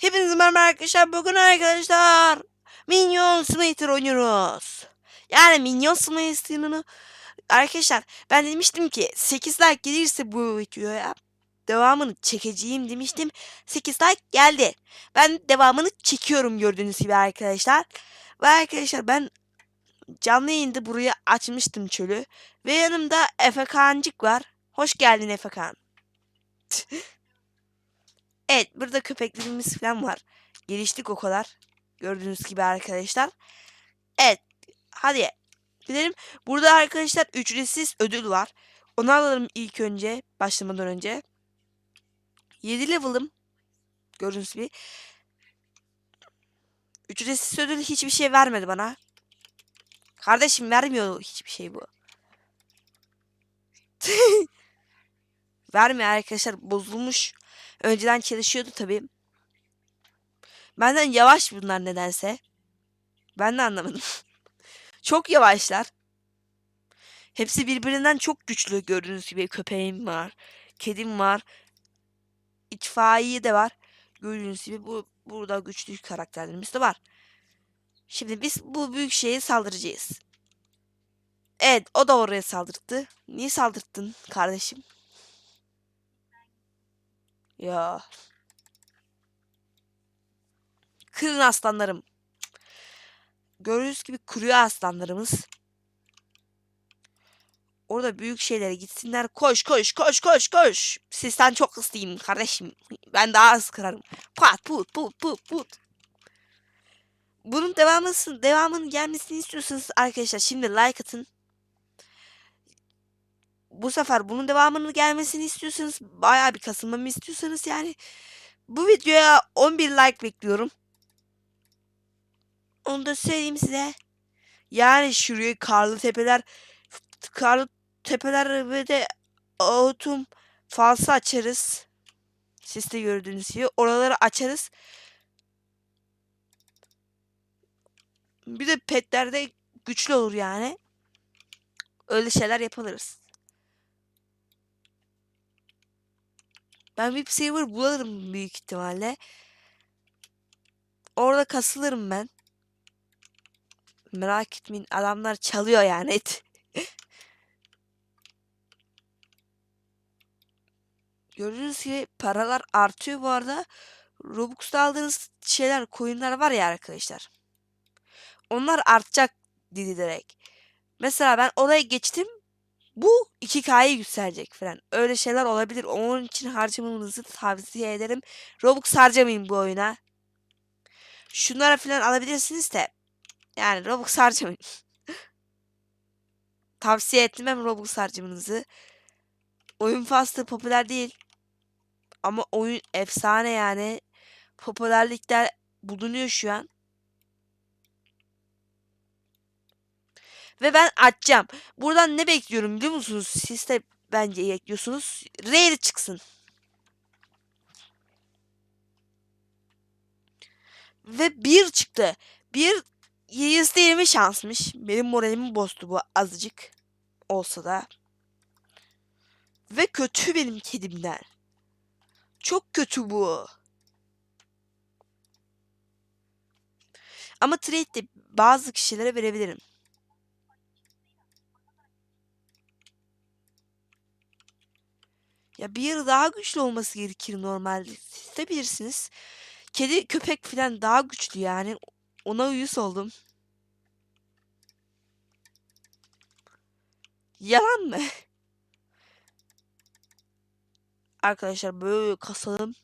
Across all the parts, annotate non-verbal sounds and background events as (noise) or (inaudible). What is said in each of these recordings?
Hepinize merhaba arkadaşlar. Bugün arkadaşlar Minion Smater oynuyoruz. Yani Minion Smater'ını arkadaşlar ben demiştim ki 8 like gelirse bu videoya devamını çekeceğim demiştim. 8 like geldi. Ben devamını çekiyorum gördüğünüz gibi arkadaşlar. Ve arkadaşlar ben canlı yayında buraya açmıştım çölü. Ve yanımda Efe Kancık var. Hoş geldin Efe Kaan. (laughs) Evet burada köpeklerimiz falan var. Geliştik o kadar. Gördüğünüz gibi arkadaşlar. Evet. Hadi gidelim. Burada arkadaşlar ücretsiz ödül var. Onu alalım ilk önce. Başlamadan önce. 7 level'ım. Gördüğünüz gibi. Ücretsiz ödül hiçbir şey vermedi bana. Kardeşim vermiyor hiçbir şey bu. (laughs) Vermiyor arkadaşlar. Bozulmuş. Önceden çalışıyordu tabii. Benden yavaş bunlar nedense. Ben de anlamadım. (laughs) çok yavaşlar. Hepsi birbirinden çok güçlü gördüğünüz gibi köpeğim var. Kedim var. İtfaiye de var. Gördüğünüz gibi bu burada güçlü karakterlerimiz de var. Şimdi biz bu büyük şeye saldıracağız. Evet o da oraya saldırdı. Niye saldırttın kardeşim? Ya. Kırın aslanlarım. Gördüğünüz gibi kuruyor aslanlarımız. Orada büyük şeylere gitsinler. Koş koş koş koş koş. Sizden çok hızlıyım kardeşim. Ben daha hızlı kırarım. Pat put put put put. Bunun devamını, devamının gelmesini istiyorsanız arkadaşlar şimdi like atın. Bu sefer bunun devamının gelmesini istiyorsanız bayağı bir kasılmamı istiyorsanız yani bu videoya 11 like bekliyorum. Onu da söyleyeyim size. Yani şuraya karlı tepeler karlı tepeler ve de autumn falsı açarız. Siz de gördüğünüz gibi oraları açarız. Bir de petlerde güçlü olur yani. Öyle şeyler yapılırız. Ben VIP server bularım büyük ihtimalle. Orada kasılırım ben. Merak etmeyin adamlar çalıyor yani. (laughs) Gördüğünüz gibi paralar artıyor bu arada. Robux'ta aldığınız şeyler, coin'ler var ya arkadaşlar. Onlar artacak dilerek. Mesela ben oraya geçtim. Bu 2K'ya yükselecek falan. Öyle şeyler olabilir. Onun için harcamanızı tavsiye ederim. Robux harcamayın bu oyuna. Şunlara falan alabilirsiniz de. Yani Robux harcamayın. (laughs) tavsiye etmem Robux harcamanızı. Oyun fazla popüler değil. Ama oyun efsane yani. Popülerlikler bulunuyor şu an. Ve ben açacağım. Buradan ne bekliyorum biliyor musunuz? Siz de bence bekliyorsunuz. Raid çıksın. Ve bir çıktı. Bir %20 şansmış. Benim moralimi bozdu bu azıcık. Olsa da. Ve kötü benim kedimden. Çok kötü bu. Ama trade'de bazı kişilere verebilirim. Ya bir yıl daha güçlü olması gerekir normalde. Siz de bilirsiniz. Kedi köpek falan daha güçlü yani. Ona uyuz oldum. Yalan mı? (laughs) Arkadaşlar böyle kasalım.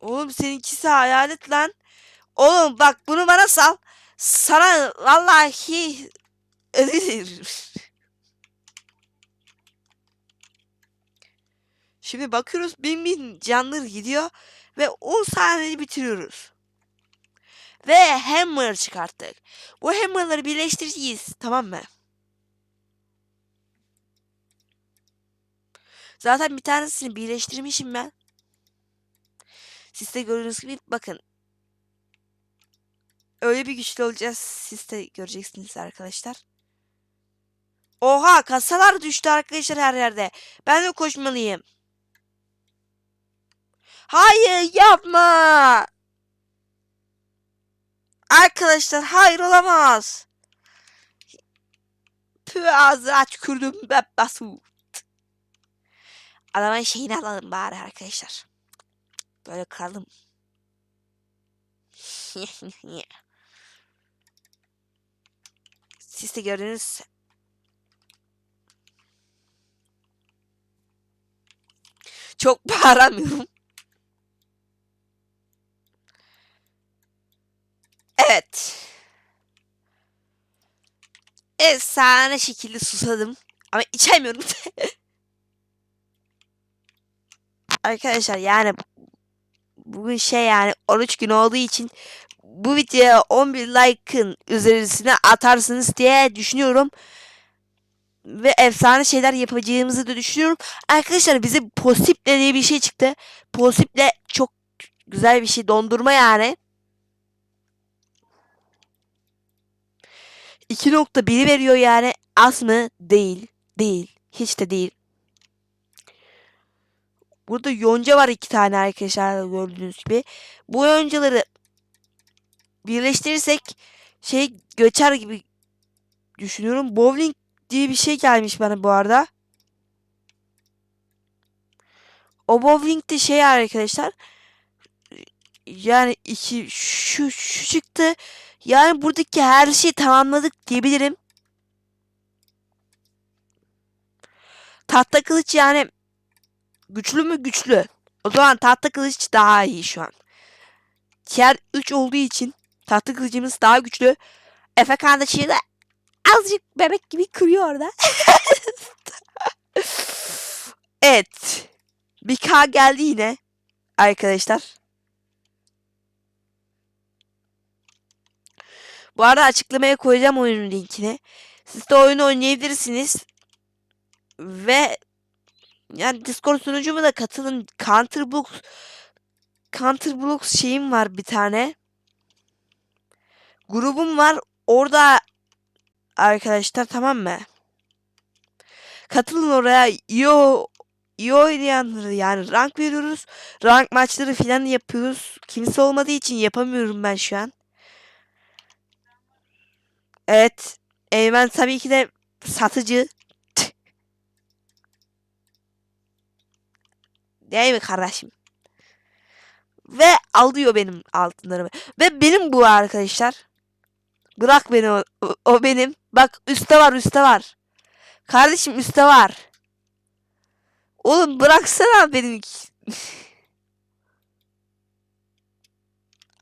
Oğlum seninkisi hayalet lan. Oğlum bak bunu bana sal. Sana vallahi Şimdi bakıyoruz bin bin canlı gidiyor ve 10 saniyede bitiriyoruz. Ve hammer çıkarttık. Bu hammerları birleştireceğiz tamam mı? Zaten bir tanesini birleştirmişim ben. Siz de gördüğünüz gibi bakın öyle bir güçlü olacağız. Siz de göreceksiniz arkadaşlar. Oha kasalar düştü arkadaşlar her yerde. Ben de koşmalıyım. Hayır yapma. Arkadaşlar hayır olamaz. Pü ağzı aç kürdüm basu. Adamın şeyini alalım bari arkadaşlar. Böyle kalım. (laughs) Siz de gördünüz. Çok (laughs) bağıramıyorum. Evet. Efsane şekilde susadım. Ama içemiyorum. (laughs) Arkadaşlar yani bugün şey yani 13 gün olduğu için bu videoya 11 like'ın üzerisine atarsınız diye düşünüyorum. Ve efsane şeyler yapacağımızı da düşünüyorum. Arkadaşlar bize Posiple diye bir şey çıktı. Posiple çok güzel bir şey dondurma yani. 2.1'i veriyor yani. Az mı? Değil. Değil. Hiç de değil. Burada yonca var iki tane arkadaşlar gördüğünüz gibi. Bu yoncaları birleştirirsek şey göçer gibi düşünüyorum. Bowling diye bir şey gelmiş bana bu arada. O bowling de şey arkadaşlar. Yani iki şu şu çıktı. Yani buradaki her şeyi tamamladık diyebilirim. Tahta kılıç yani güçlü mü güçlü. O zaman tahta kılıç daha iyi şu an. Diğer 3 olduğu için tahta kılıcımız daha güçlü. Efekan da şimdi azıcık bebek gibi kırıyor orada. (laughs) evet. Bir geldi yine. Arkadaşlar. Bu arada açıklamaya koyacağım oyunun linkini. Siz de oyunu oynayabilirsiniz. Ve yani Discord sunucuma da katılın. Counterblocks Counterblocks şeyim var bir tane. Grubum var. Orada arkadaşlar tamam mı? Katılın oraya. Yo iyi oynayanları yani rank veriyoruz. Rank maçları filan yapıyoruz. Kimse olmadığı için yapamıyorum ben şu an. Evet. Eymen tabii ki de satıcı. (laughs) Değil mi kardeşim? Ve alıyor benim altınlarımı. Ve benim bu arkadaşlar. Bırak beni o, o, benim. Bak üstte var üstte var. Kardeşim üstte var. Oğlum bıraksana benim. (laughs)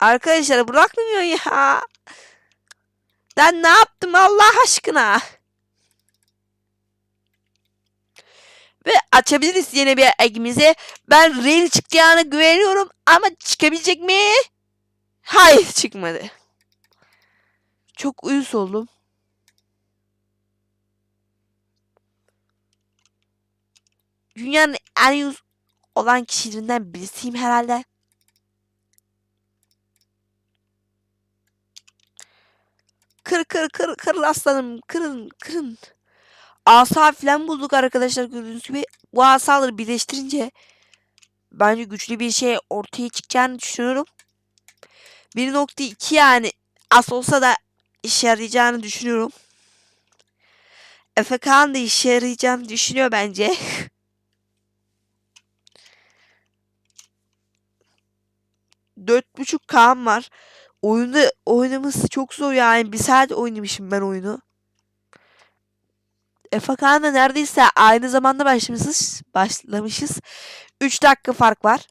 Arkadaşlar bırakmıyor ya. Ben ne yaptım Allah aşkına? Ve açabiliriz yeni bir egimizi. Ben rail çıkacağına güveniyorum ama çıkabilecek mi? Hayır çıkmadı. Çok uyuz oldum. Dünyanın en uyuz olan kişilerinden birisiyim herhalde. Kır kır kır kır aslanım kırın kırın. Asa falan bulduk arkadaşlar gördüğünüz gibi. Bu asaları birleştirince bence güçlü bir şey ortaya çıkacağını düşünüyorum. 1.2 yani az olsa da işe yarayacağını düşünüyorum. Efe Kağan da işe yarayacağını düşünüyor bence. (laughs) Dört buçuk Kaan var. Oyunda oynaması çok zor yani. Bir saat oynamışım ben oyunu. Efe Kaan'la neredeyse aynı zamanda başlamışız. Başlamışız. 3 dakika fark var.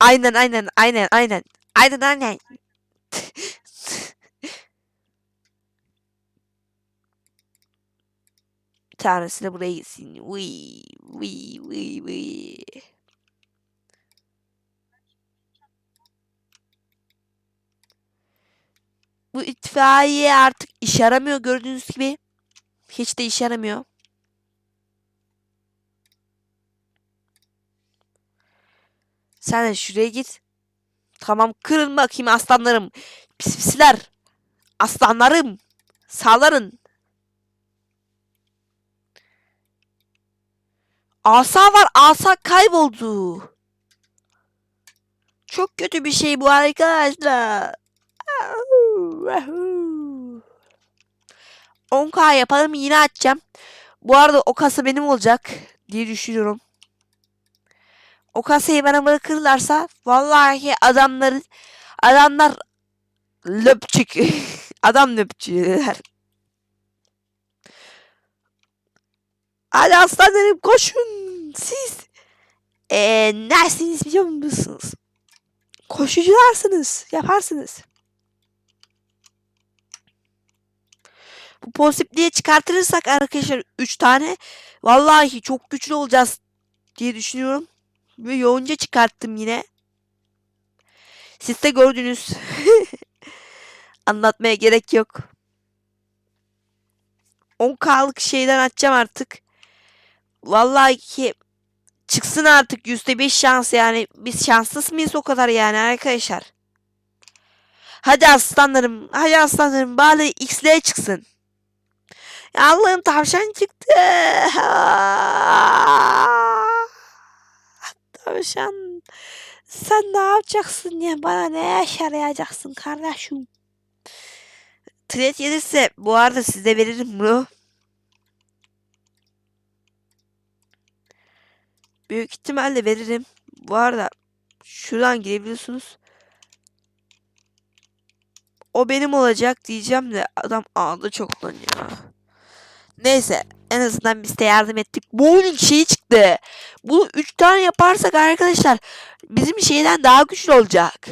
Aynen aynen aynen aynen. Aynen aynen. Bir tanesi de buraya gitsin. Uy, uy, uy, uy. Bu itfaiye artık işe yaramıyor gördüğünüz gibi. Hiç de işe yaramıyor. Sen de şuraya git. Tamam kırın bakayım aslanlarım. Pis pisler. Aslanlarım. Saldırın. Asa var. Asa kayboldu. Çok kötü bir şey bu arkadaşlar. 10k yapalım yine açacağım. Bu arada o kasa benim olacak diye düşünüyorum. O kasayı bana bırakırlarsa vallahi adamların adamlar löpçük (laughs) adam löpçüler. Hadi aslanlarım koşun siz. Eee nersiniz biliyor musunuz? Koşucularsınız yaparsınız. Bu pozitifliğe çıkartırırsak arkadaşlar 3 tane vallahi çok güçlü olacağız diye düşünüyorum. Ve yoğunca çıkarttım yine. Siz de gördünüz. (laughs) Anlatmaya gerek yok. 10k'lık şeyden açacağım artık. Vallahi ki çıksın artık %5 şans yani. Biz şanssız mıyız o kadar yani arkadaşlar. Hadi aslanlarım. Hadi aslanlarım. Bari X'le çıksın. Ya Allah'ım tavşan çıktı. (laughs) Tavşan. Sen ne yapacaksın ya? Bana ne yaşarayacaksın kardeşim? Trade gelirse bu arada size veririm bunu. Büyük ihtimalle veririm. Bu arada şuradan girebiliyorsunuz. O benim olacak diyeceğim de adam ağladı çoktan ya. Neyse en azından biz de yardım ettik. Bowling şeyi çıktı. Bunu 3 tane yaparsak arkadaşlar bizim şeyden daha güçlü olacak.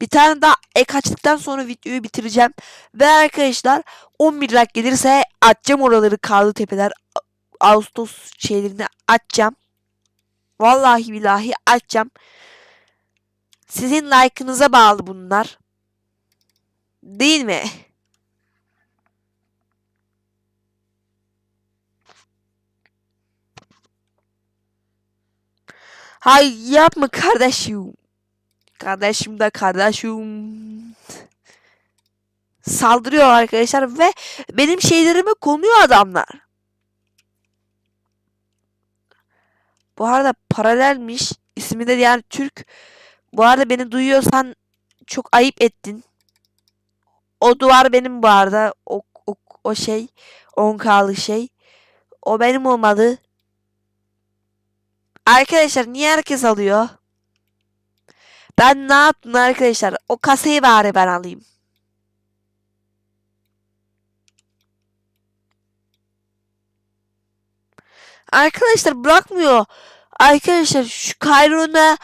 Bir tane daha ek açtıktan sonra videoyu bitireceğim. Ve arkadaşlar 11 like gelirse açacağım oraları karlı tepeler Ağustos şeylerini açacağım. Vallahi billahi açacağım. Sizin like'ınıza bağlı bunlar. Değil mi? Hay yapma kardeşim. Kardeşim de kardeşim. Saldırıyor arkadaşlar ve benim şeylerime konuyor adamlar. Bu arada paralelmiş. İsmi de yani Türk. Bu arada beni duyuyorsan çok ayıp ettin. O duvar benim bu arada. O, o, o şey. 10K'lı şey. O benim olmalı. Arkadaşlar niye herkes alıyor? Ben ne yaptım arkadaşlar? O kasayı bari ben alayım. Arkadaşlar bırakmıyor. Arkadaşlar şu Kayron'a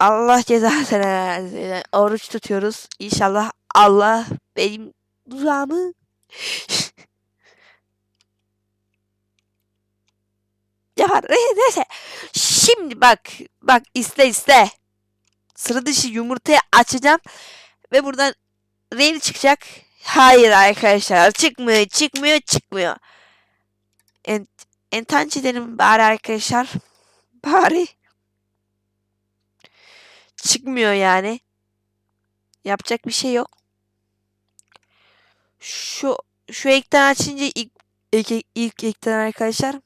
Allah cezasını. Oruç tutuyoruz. İnşallah Allah benim duzağımı (laughs) yapar. (laughs) Neyse. Şimdi bak. Bak iste iste. Sıra dışı yumurtayı açacağım. Ve buradan reyli çıkacak. Hayır arkadaşlar. Çıkmıyor. Çıkmıyor. Çıkmıyor. Ent entanç edelim bari arkadaşlar. Bari. Çıkmıyor yani. Yapacak bir şey yok. Şu şu ekten açınca ilk ilk, ilk ekten arkadaşlar.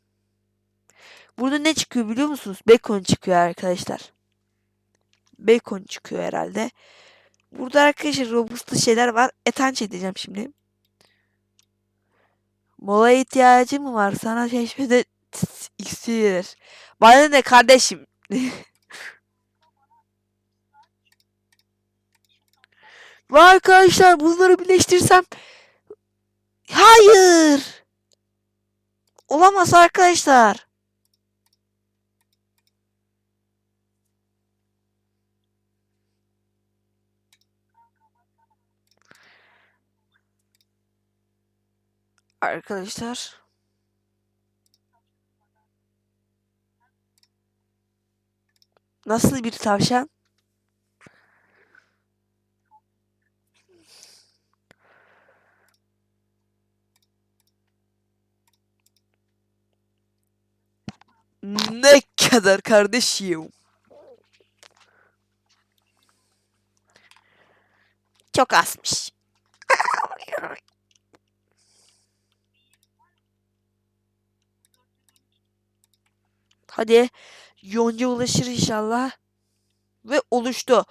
Burada ne çıkıyor biliyor musunuz? Bacon çıkıyor arkadaşlar. Bacon çıkıyor herhalde. Burada arkadaşlar robustlu şeyler var. Etanç edeceğim şimdi. Mola ihtiyacı mı var? Sana çeşmede (laughs) iksir. Bana ne kardeşim? (laughs) Ve arkadaşlar bunları birleştirsem Hayır. Olamaz arkadaşlar. Arkadaşlar. Nasıl bir tavşan? Ne kadar kardeşim? çok azmış. (laughs) Hadi yonca ulaşır inşallah. Ve oluştu.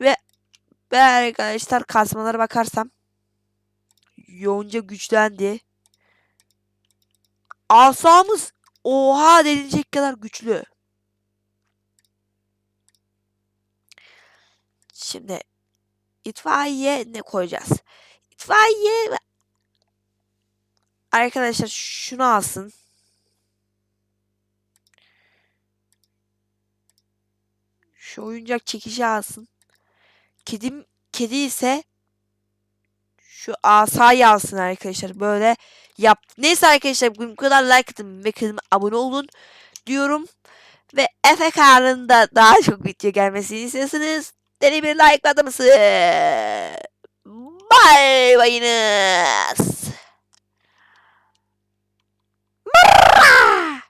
Ve ve arkadaşlar kazmalara bakarsam yonca güçlendi. Asamız oha denilecek kadar güçlü. Şimdi itfaiye ne koyacağız? İtfaiye arkadaşlar şunu alsın. Şu oyuncak çekici alsın. Kedim kedi ise şu asayı alsın arkadaşlar. Böyle yap. Neyse arkadaşlar bugün bu kadar like atın ve kanalıma abone olun diyorum. Ve Efe da daha çok video gelmesini istiyorsanız deli bir like atın Bye bayınız. Mırra!